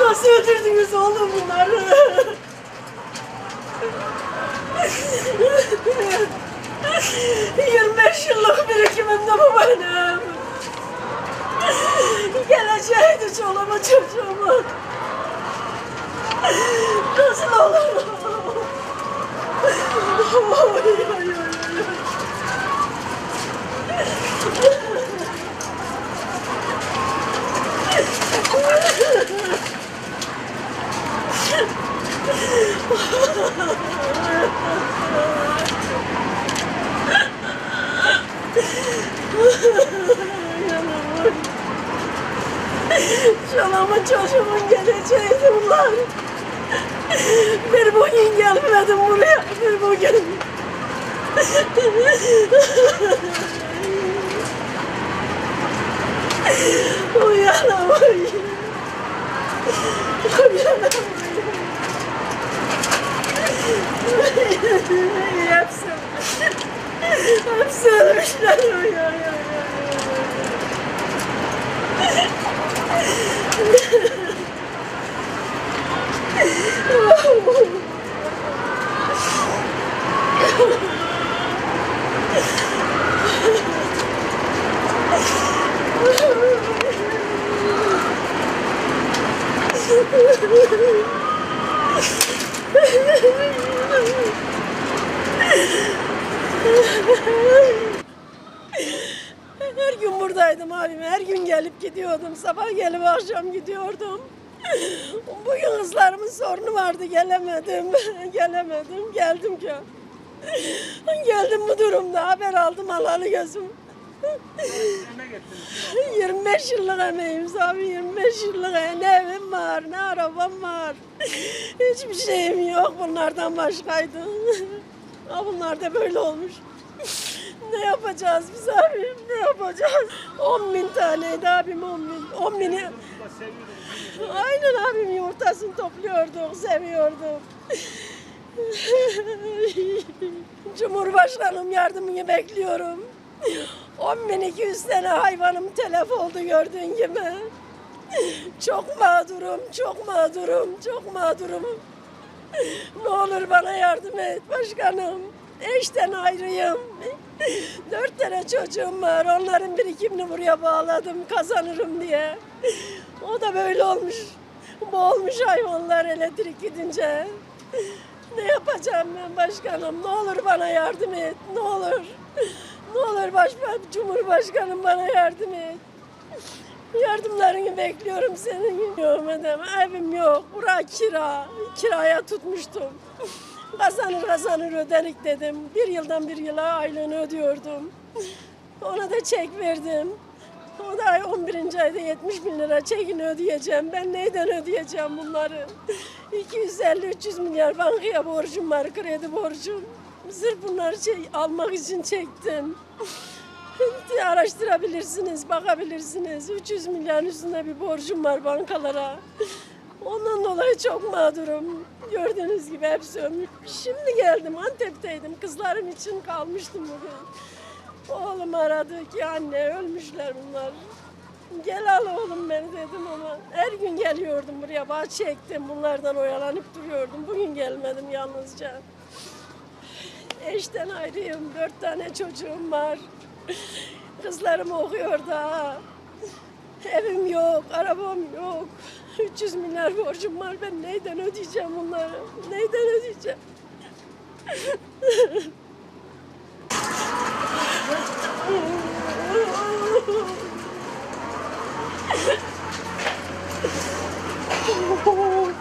Nasıl öldürdünüz oğlum bunları? Yirmi beş yıllık birikimim de benim. Geleceğiydi çoluğuma çocuğuma. Nasıl olur? Oy, oy, oy, Çoluğumun çocuğumun geleceğiydi bunlar. Bir bugün gelmedim buraya, bir bugün. Uyanam, uyanam. Hepsi, hepsi ölmüşler. Uy, Her gün buradaydım abim. Her gün gelip gidiyordum. Sabah gelip akşam gidiyordum. Bugün kızlarımın sorunu vardı. Gelemedim. Gelemedim. Geldim ki. Geldim bu durumda. Haber aldım alalı gözüm. 25 yıllık emeğim abi 25 yıllık ne evim var ne arabam var. Hiçbir şeyim yok bunlardan başkaydı. Ha bunlar da böyle olmuş. Ne yapacağız biz abim ne yapacağız? 10 bin taneydi abim 10 bin 10 bini. Aynen abim yumurtasını topluyorduk seviyorduk Cumhurbaşkanım yardımını bekliyorum. 10.200 tane hayvanım telef oldu gördüğün gibi. Çok mağdurum, çok mağdurum, çok mağdurum. Ne olur bana yardım et başkanım. Eşten ayrıyım. Dört tane çocuğum var. Onların birikimini buraya bağladım kazanırım diye. O da böyle olmuş. Boğulmuş hayvanlar elektrik gidince. Ne yapacağım ben başkanım? Ne olur bana yardım et. Ne olur. Ne olur başkan, Cumhurbaşkanım bana yardım et. Yardımlarını bekliyorum senin. Yok edem, evim yok. Bura kira. Kiraya tutmuştum. Kazanır kazanır ödenik dedim. Bir yıldan bir yıla aylığını ödüyordum. Ona da çek verdim. O da ay 11. ayda 70 bin lira çekini ödeyeceğim. Ben neyden ödeyeceğim bunları? 250-300 milyar bankaya borcum var, kredi borcum. Sırf bunları şey, almak için çektim. Araştırabilirsiniz, bakabilirsiniz. 300 milyar üstünde bir borcum var bankalara. Ondan dolayı çok mağdurum. Gördüğünüz gibi hepsi ölmüş. Şimdi geldim, Antep'teydim. Kızlarım için kalmıştım bugün. Oğlum aradı ki anne ölmüşler bunlar. Gel al oğlum beni dedim ama her gün geliyordum buraya. Bağ çektim bunlardan oyalanıp duruyordum. Bugün gelmedim yalnızca. Eşten ayrıyım. Dört tane çocuğum var. Kızlarım okuyor da. Evim yok, arabam yok. 300 milyar borcum var. Ben neyden ödeyeceğim bunları? Neyden ödeyeceğim? Oh,